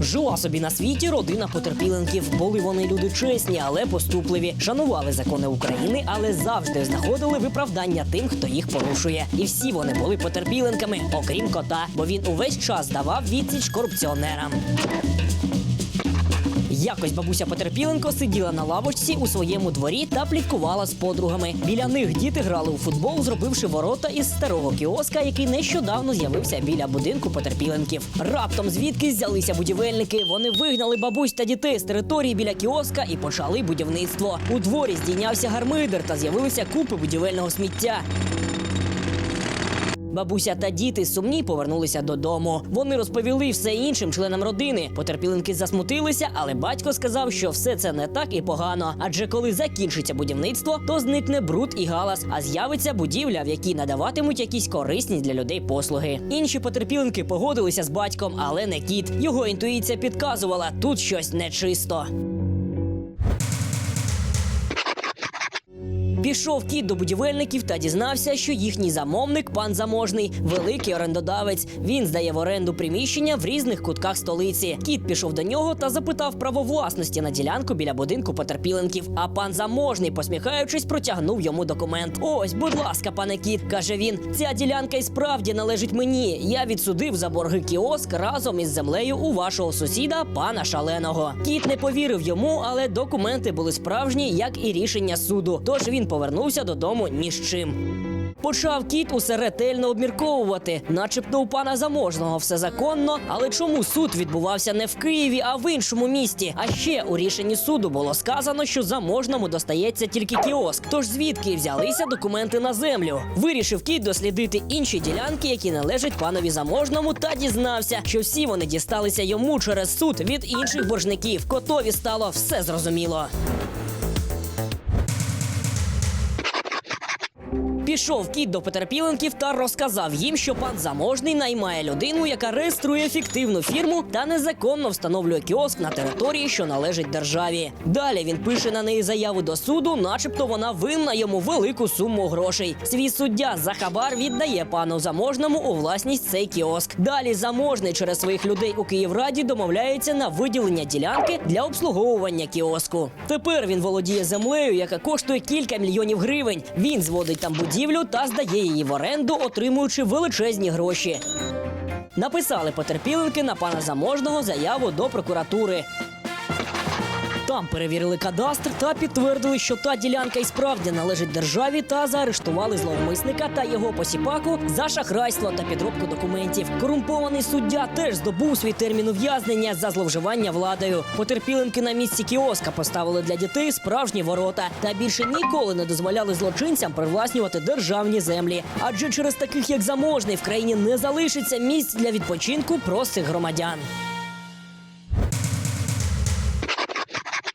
Жила собі на світі родина потерпіленків. Були вони люди чесні, але поступливі. Шанували закони України, але завжди знаходили виправдання тим, хто їх порушує. І всі вони були потерпіленками, окрім кота, бо він увесь час давав відсіч корупціонерам. Якось бабуся Потерпіленко сиділа на лавочці у своєму дворі та пліткувала з подругами. Біля них діти грали у футбол, зробивши ворота із старого кіоска, який нещодавно з'явився біля будинку потерпіленків. Раптом звідки взялися будівельники. Вони вигнали бабусь та дітей з території біля кіоска і почали будівництво. У дворі здійнявся гармидер та з'явилися купи будівельного сміття. Бабуся та діти сумні повернулися додому. Вони розповіли все іншим членам родини. Потерпіленки засмутилися, але батько сказав, що все це не так і погано. Адже коли закінчиться будівництво, то зникне бруд і галас, а з'явиться будівля, в якій надаватимуть якісь корисні для людей послуги. Інші потерпіленки погодилися з батьком, але не кіт. Його інтуїція підказувала, тут щось нечисто. Пішов кіт до будівельників та дізнався, що їхній замовник, пан заможний, великий орендодавець. Він здає в оренду приміщення в різних кутках столиці. Кіт пішов до нього та запитав право власності на ділянку біля будинку потерпіленків. А пан заможний, посміхаючись, протягнув йому документ. Ось, будь ласка, пане кіт, каже він. Ця ділянка і справді належить мені. Я відсудив за борги кіоск разом із землею у вашого сусіда, пана шаленого. Кіт не повірив йому, але документи були справжні, як і рішення суду. Тож він повернувся додому ні з чим. Почав кіт усе ретельно обмірковувати, начебто у пана заможного все законно. Але чому суд відбувався не в Києві, а в іншому місті? А ще у рішенні суду було сказано, що заможному достається тільки кіоск. Тож звідки взялися документи на землю? Вирішив кіт дослідити інші ділянки, які належать панові заможному, та дізнався, що всі вони дісталися йому через суд від інших боржників. Котові стало все зрозуміло. Пішов кіт до потерпіленків та розказав їм, що пан заможний наймає людину, яка реєструє фіктивну фірму та незаконно встановлює кіоск на території, що належить державі. Далі він пише на неї заяву до суду, начебто вона винна йому велику суму грошей. Свій суддя за хабар віддає пану заможному у власність цей кіоск. Далі заможний через своїх людей у Київраді домовляється на виділення ділянки для обслуговування кіоску. Тепер він володіє землею, яка коштує кілька мільйонів гривень. Він зводить там будівлю та здає її в оренду, отримуючи величезні гроші. Написали потерпіленки на пана заможного заяву до прокуратури. Там перевірили кадастр та підтвердили, що та ділянка і справді належить державі, та заарештували зловмисника та його посіпаку за шахрайство та підробку документів. Корумпований суддя теж здобув свій термін ув'язнення за зловживання владою. Потерпіленки на місці кіоска поставили для дітей справжні ворота та більше ніколи не дозволяли злочинцям привласнювати державні землі. Адже через таких як заможний в країні не залишиться місць для відпочинку простих громадян.